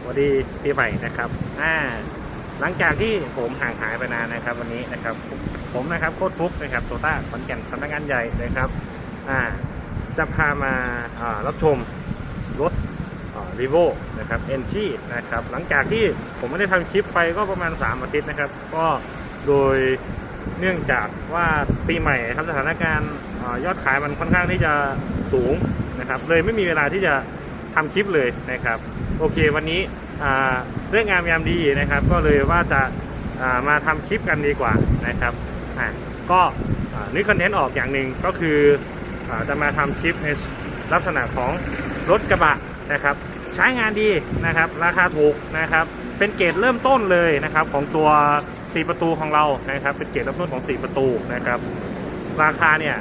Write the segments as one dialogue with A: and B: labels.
A: สวัสดีปีใหม่นะครับอ่าหลังจากที่ผมห่างหายไปนานนะครับ วันนี้นะครับ ผมนะครับโค้ดฟุกนะครับโตต้าขอนแก่นสำนักงานใหญ่นะครับอ่าจะพามาอ่ารับชมรถรีโวนะครับเอ็นที่นะครับหลังจากที่ผมไม่ได้ทำคลิปไปก็ประมาณ 3 อาทิตย์นะครับ ก็โดยเนื่องจากว่าปีใหม่ครับสถานการณ์ยอดขายมันค่อนข้างที่จะสูงนะครับเลยไม่มีเวลาที่จะ ทำคลิปเลยนะครับ โอเควันนี้เรื่องงามยามดีนะครับ ก็เลยว่าจะามาทำคลิปกันดีกว่านะครับก็นึกคอนเทนต์ออกอย่างหนึ่งก็คืออจะมาทำคลิปในลักษณะของรถกระบะนะครับ ใช้งานดีนะครับ ราคาถูกนะครับ เป็นเกรดเริ่มต้นเลยนะครับ ของตัว 4 ประตูของเรานะครับ เป็นเกรดเริ่มต้นของ 4 ประตูนะครับ ราคาเนี่ย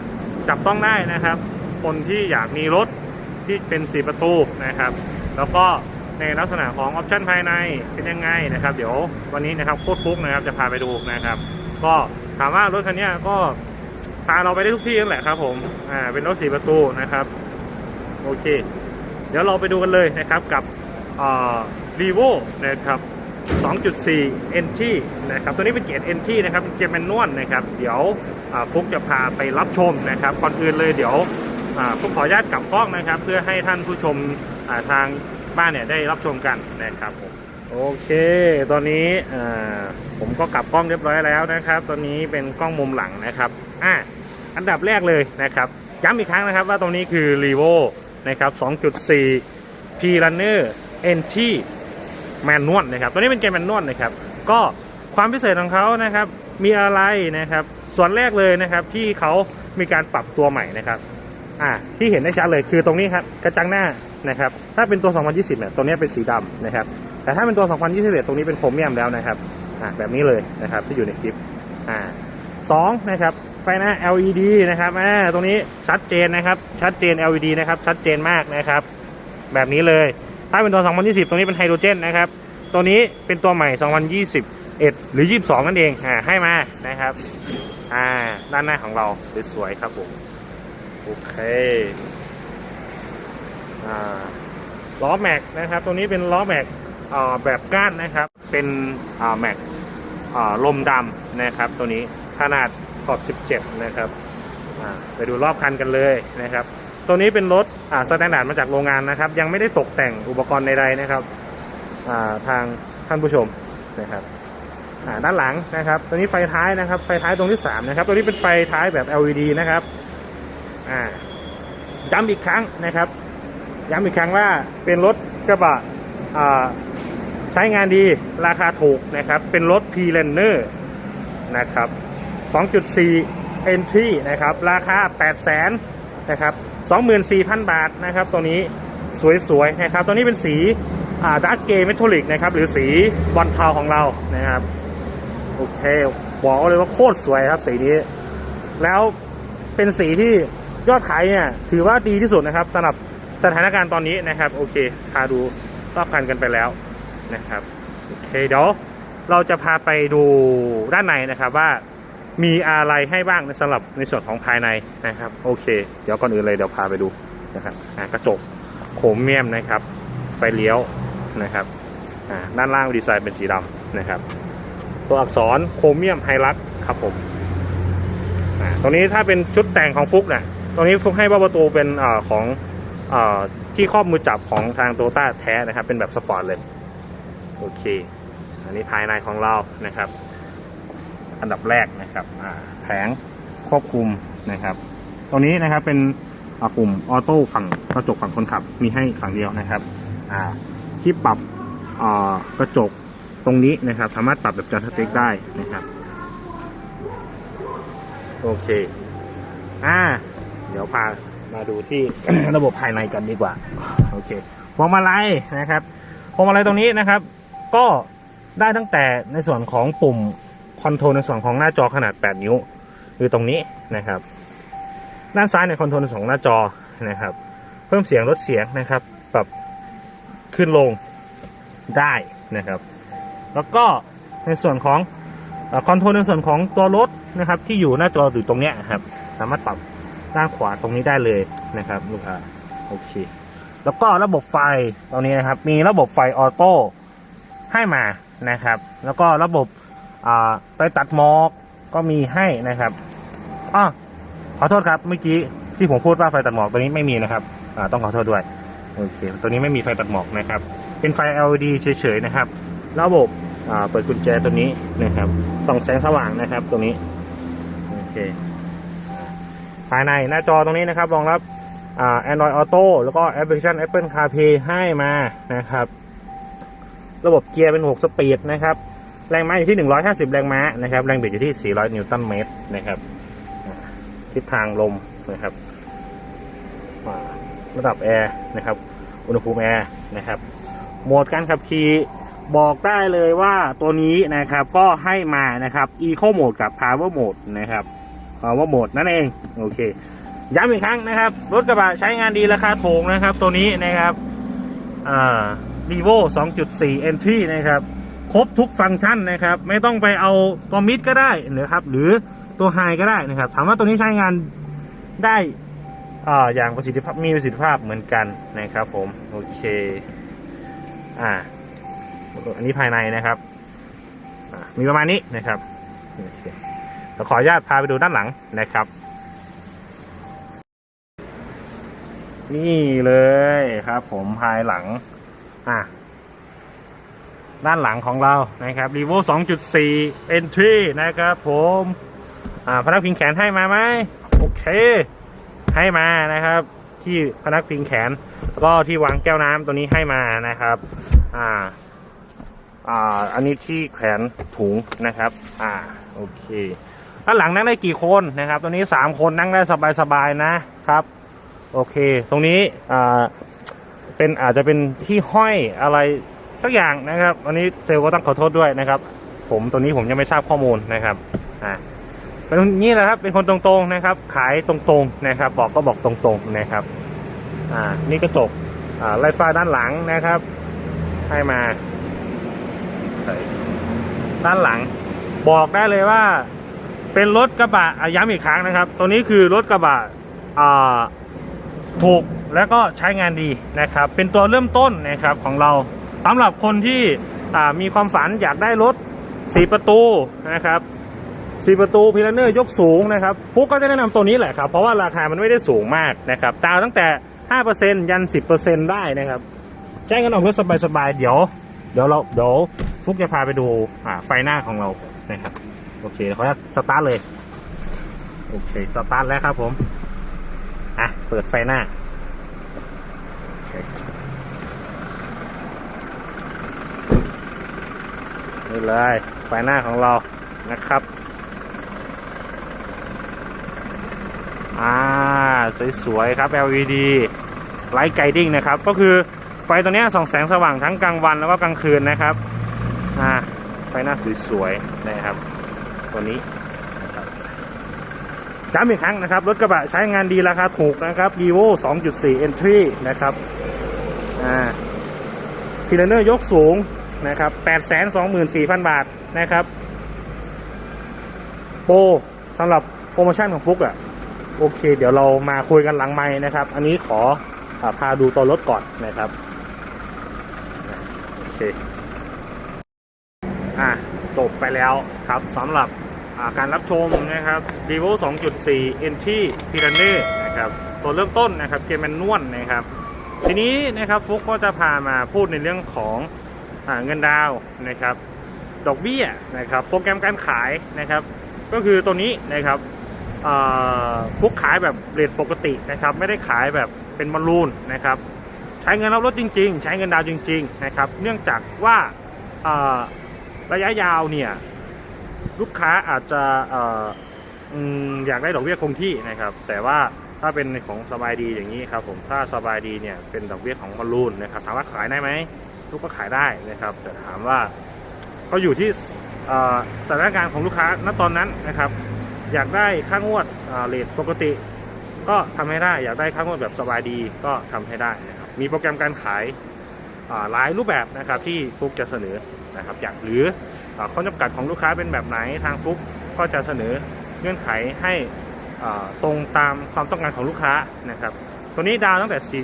A: จับต้องได้นะครับ คนที่อยากมีรถ ที่เป็น4ประตูนะครับ แล้วก็ในลักษณะของออปชันภายในเป็นยังไงนะครับ เดี๋ยววันนี้นะครับโคตรฟุกนะครับจะพาไปดูนะครับ ก็ถามว่ารถคันนี้ก็พาเราไปได้ทุกที่นั่นแหละครับ ผมอ่าเป็นรถ4ประตูนะครับโอเค เดี๋ยวเราไปดูกันเลยนะครับกับรีโวนะครับ2.4 NT นะครับ ตัวนี้เป็นเกียร์ NT นะครับ เป็นเกียร์แมนนวลนะครับ เดี๋ยวฟุกจะพาไปรับชมนะครับ ก่อนอื่นเลยเดี๋ยว อ่าฟุกขออนุญาตกลับกล้องนะครับ เพื่อให้ท่านผู้ชมาทางบ้านเนี่ยได้รับชมกันนะครับผมโอเค ตอนนี้ผมก็กลับกล้องเรียบร้อยแล้วนะครับ ตอนนี้เป็นกล้องมุมหลังนะครับอะอันดับแรกเลยนะครับย้ำอีกครั้งนะครับว่าตรงนี้คือ r e v o นะครับ 2.4 P Runner NT แมนนวลนะครับ ตัวนี้เป็นเกมแมนนวลนะครับ ก็ความพิเศษของเขานะครับ มีอะไรนะครับ ส่วนแรกเลยนะครับที่เขามีการปรับตัวใหม่นะครับ อ่าที่เห็นได้ชัดเลยคือตรงนี้ครับกระจังหน้านะครับถ้าเป็นตัว 2020เนี่ยตัวนี้เป็นสีดำนะครับแต่ถ้าเป็นตัว 2021 ตรงนี้เป็นโครเมียมแล้วนะครับอ่าแบบนี้เลยนะครับที่อยู่ในคลิปอ่าสองนะครับไฟหน้า LED นะครับอ่าตรงนี้ชัดเจนนะครับชัดเจน LED นะครับชัดเจนมากนะครับแบบนี้เลยถ้าเป็นตัว 2020 ตรงนี้เป็นไฮโดรเจนนะครับตัวนี้เป็นตัวใหม่ 2021 หรือ 22 นั่นเองอ่าให้มานะครับอ่าด้านหน้าของเราสวยๆครับผม โอเคอ่าล้อแม็กนะครับตัวนี้เป็นล้อแม็กอ่าแบบก้านนะครับ เป็นอ่าแม็กอ่าลมดำนะครับ ตัวนี้ขนาดขอบ 17 นะครับอ่าไปดูรอบคันกันเลยนะครับ ตัวนี้เป็นรถอ่าสแตนดาร์ดมาจากโรงงานนะครับ ยังไม่ได้ตกแต่งอุปกรณ์ใดๆนะครับอ่าทางท่านผู้ชมนะครับด้านหลังนะครับ ตัวนี้ไฟท้ายนะครับ ไฟท้ายตรงที่ 3 นะครับ ตัวนี้เป็นไฟท้ายแบบ LED นะครับ อ่าย้ำอีกครั้งนะครับ ย้ำอีกครั้งว่าเป็นรถกระบะอ่าใช้งานดีราคาถูกนะครับ เป็นรถ p Renner นะครับ 2.4 NT นะครับ ราคา 8 0 0 0 0 0นะครับ 24,000 บาทนะครับ ตัวนี้สวยๆนะครับ ตัวนี้เป็นสีดาร์กเกย์เมทัลลิกนะครับ หรือสีบอลเทาของเรานะครับ โอเค บอกเลยว่าโคตรสวยครับสีนี้ แล้วเป็นสีที่ ยอดขายเนี่ยถือว่าดีที่สุดนะครับสำหรับสถานการณ์ตอนนี้นะครับ โอเค พาดูรอบคันกันไปแล้วนะครับโอเคเดี๋ยวเราจะพาไปดูด้านในนะครับว่ามีอะไรให้บ้างในสำหรับในส่วนของภายในนะครับ โอเค เดี๋ยวก่อนอื่นเลยเดี๋ยวพาไปดูนะครับกระจกโครเมียมนะครับไฟเลี้ยวนะครับด้านล่างดีไซน์เป็นสีดำนะครับ ตัวอักษรโครเมียมไฮลักครับผมตรงนี้ถ้าเป็นชุดแต่งของฟุกเนี่ย รงนี้ฟุกให้ว่าประตูเป็นอของอที่ครอบมือจับของทางโตต้าแท้นะครับ เป็นแบบสปอร์ตเลย โอเค อันนี้ภายในของเรานะครับ อันดับแรกนะครับแผงควบคุมนะครับ ตรงนี้นะครับเป็นอ่าปุ่มออโต้ฝั่งกระจกฝั่งคนขับมีให้ฝั่งเดียวนะครับที่ปรับกระจกตรงนี้นะครับ สามารถปรับแบบจอสติ๊กได้นะครับ โอเค อ่า เดี๋ยวพามาดูที่ ระบบภายในกันดีกว่า โอเคพวงมาลัยนะครับพวงมาลัยตรงนี้นะครับ ก็ได้ตั้งแต่ในส่วนของปุ่มคอนโทรลในส่วนของหน้าจอขนาด 8 นิ้วคือตรงนี้นะครับ ด้านซ้ายในคอนโทรลในส่วนของหน้าจอนะครับ เพิ่มเสียงลดเสียงนะครับปรับขึ้นลงได้นะครับ แล้วก็ในส่วนของคอนโทรลในส่วนของตัวรถนะครับ ที่อยู่หน้าจออยู่ตรงเนี้ยครับ สามารถปรับ ด้านขวาตรงนี้ได้เลยนะครับลูกค้าโอเค แล้วก็ระบบไฟตรงนี้นะครับ มีระบบไฟออโต้ให้มานะครับ แล้วก็ระบบไปตัดหมอกก็มีให้นะครับอ้อขอโทษครับเมื่อกี้ที่ผมพูดว่าไฟตัดหมอกตัวนี้ไม่มีนะครับต้องขอโทษด้วยโอเคตัวนี้ไม่มีไฟตัดหมอกนะครับ เป็นไฟ LED เฉยๆนะครับ ระบบเปิดกุญแจตัวนี้นะครับส่องแสงสว่างนะครับตัวนี้โอเค ภายในหน้าจอตรงนี้นะครับรองรับอ่า Android Auto แล้วก็แอปพลิเคชัน Apple CarPlay ให้มานะครับ ระบบเกียร์เป็น 6 สปีดนะครับ แรงม้าอยู่ที่ 150 แรงม้านะครับ แรงบิดอยู่ที่ 400 นิวตันเมตรนะครับ ทิศทางลมนะครับระดับแอร์นะครับ อุณหภูมิแอร์นะครับ โหมดการขับขี่บอกได้เลยว่าตัวนี้นะครับก็ให้มานะครับ Eco Mode กับ Power Mode นะครับ Power Mode นั่นเองโอเคย้ำอีกครั้งนะครับรถกระบะใช้งานดีราคาถูกนะครับ ตัวนี้นะครับอ่า r e v o 2.4 Entry นะครับครบทุกฟังก์ชันนะครับ ไม่ต้องไปเอาตัวมิดก็ได้นะครับ หรือตัวไฮก็ได้นะครับ ถามว่าตัวนี้ใช้งานได้อ่าอย่างประสิทธิภาพมีประสิทธิภาพเหมือนกันนะครับ ผมโอเคอ่าอันนี้ภายในนะครับ มีประมาณนี้นะครับโอเค ดี๋ยวขออนุญาตพาไปดูด้านหลังนะครับ นี่เลยครับผมภายหลัง อะ ด้านหลังของเรานะครับ r e v o 2.4 Entry นะครับผม อ่า พนักพิงแขนให้มาไหม โอเค ให้มานะครับ ที่พนักพิงแขน แล้วก็ที่วางแก้วน้ำตัวนี้ให้มานะครับ อ่าอ่าอันนี้ที่แขวนถุงนะครับ อ่า โอเค ด้านหลังนั่งได้กี่คนนะครับ ตัวนี้สามคนนั่งได้สบายๆนะครับ โอเค ตรงนี้อ่าเป็นอาจจะเป็นที่ห้อยอะไรสักอย่างนะครับอันนี้เซลล์ก็ต้องขอโทษด้วยนะครับ ผมตัวนี้ผมยังไม่ทราบข้อมูลนะครับอ่าเป็นนี้แหละครับเป็นคนตรงๆนะครับ ขายตรงๆนะครับ บอกก็บอกตรงๆนะครับอ่านี่กระจกอ่าไลฟ้าด้านหลังนะครับ ให้มาด้านหลัง บอกได้เลยว่า เป็นรถกระบะอะย้ำอีกครั้งนะครับ ตัวนี้คือรถกระบะถูกแล้วก็ใช้งานดีนะครับ เป็นตัวเริ่มต้นนะครับของเราสำหรับคนที่มีความฝันอยากได้รถสีประตูนะครับสีประตูพิลเนอร์ยกสูงนะครับ ฟุกก็จะแนะนำตัวนี้แหละครับ เพราะว่าราคามันไม่ได้สูงมากนะครับดาวตั้งแต่ 5%ยัน 10%ได้นะครับแจ้งกันออกรถสบายๆเดี๋ยว เดี๋ยวเราเดี๋ยวฟุกจะพาไปดูไฟหน้าของเรานะครับ โอเคเขาจะสตาร์ทเลย โอเค สตาร์ทแล้วครับผม อะ เปิดไฟหน้าเคนี่เลยไฟหน้าของเรานะครับอ่าสวยๆครับ LED ไลท์ไกดิ้งนะครับ ก็คือไฟตัวนี้ส่องแสงสว่างทั้งกลางวันแล้วก็กลางคืนนะครับอ่าไฟหน้าสวยๆนะครับ ตัวนี้ย้ำอีกครั้งนะครับ รถกระบะใช้งานดีราคาถูกนะครับ Vivo 2.4 Entry นะครับอ่าพิลเนอร์ยกสูงนะครับ824,000 บาทนะครับ โปรสำหรับโปรโมชั่นของฟุกอะ่ะ โอเค เดี๋ยวเรามาคุยกันหลังไม้นะครับ อันนี้ขออพาดูตัวรถก่อนนะครับ โอเค จบไปแล้วครับสำหรับาการรับชมนะครับ r e v o 2.4 NT p i r a n e นะครับตัวเริ่มต้นนะครับเกมแมนนวลนะครับ ทีนี้นะครับฟุกก็จะพามาพูดในเรื่องของอเงินดาวนะครับ ดอกเบี้ยนะครับ โปรแกรมการขายนะครับ ก็คือตัวนี้นะครับฟุกขายแบบเรทปกตินะครับ ไม่ได้ขายแบบเป็นบอลลูนนะครับ ใช้เงินรับรถจริง ๆ ใช้เงินดาวจริง ๆ นะครับ เนื่องจากว่า ระยะยาวเนี่ยลูกค้าอาจจะอยากได้ดอกเบี้ยคงที่นะครับ แต่ว่าถ้าเป็นของสบายดีอย่างนี้ครับผมถ้าสบายดีเนี่ยเป็นดอกเบี้ยของบอลลูนนะครับถามว่าขายได้ไหมลูกก็ขายได้นะครับ แต่ถามว่าก็อยู่ที่สถานการณ์ของลูกค้าณตอนนั้นนะครับ อยากได้ค่างวดเอ่อเรทปกติ ก็ทำให้ได้อยากได้ค่างวดแบบสบายดีก็ทำให้ได้นะครับมีโปรแกรมการขายหลายรูปแบบนะครับที่ฟุกจะเสนอ นะครับอยากหรือข้อจำกัดของลูกค้าเป็นแบบไหนทางฟุกก็จะเสนอเงื่อนไขให้ตรงตามความต้องการของลูกค้านะครับ ตัวนี้ดาวตั้งแต่สี่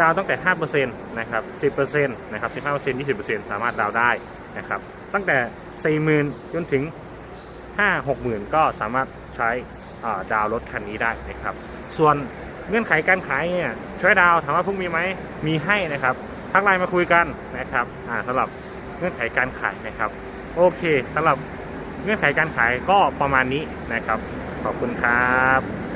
A: ดาวตั้งแต่ 5%นะครับ 10%นะครับ 15% 20%สามารถดาวได้นะครับ ตั้งแต่ 40,000 จนถึง 5 60,000 ก็สามารถใช้ดาวรถคันนี้ได้นะครับ ส่วนเงื่อนไขการขายเนี่ยช่วยดาวถามว่าพวกมีไหมมีให้นะครับ ทักไลน์มาคุยกันนะครับสำหรับ เงื่อนไขการขายนะครับ โอเคสำหรับเงื่อนไขการขายก็ประมาณนี้นะครับ ขอบคุณครับ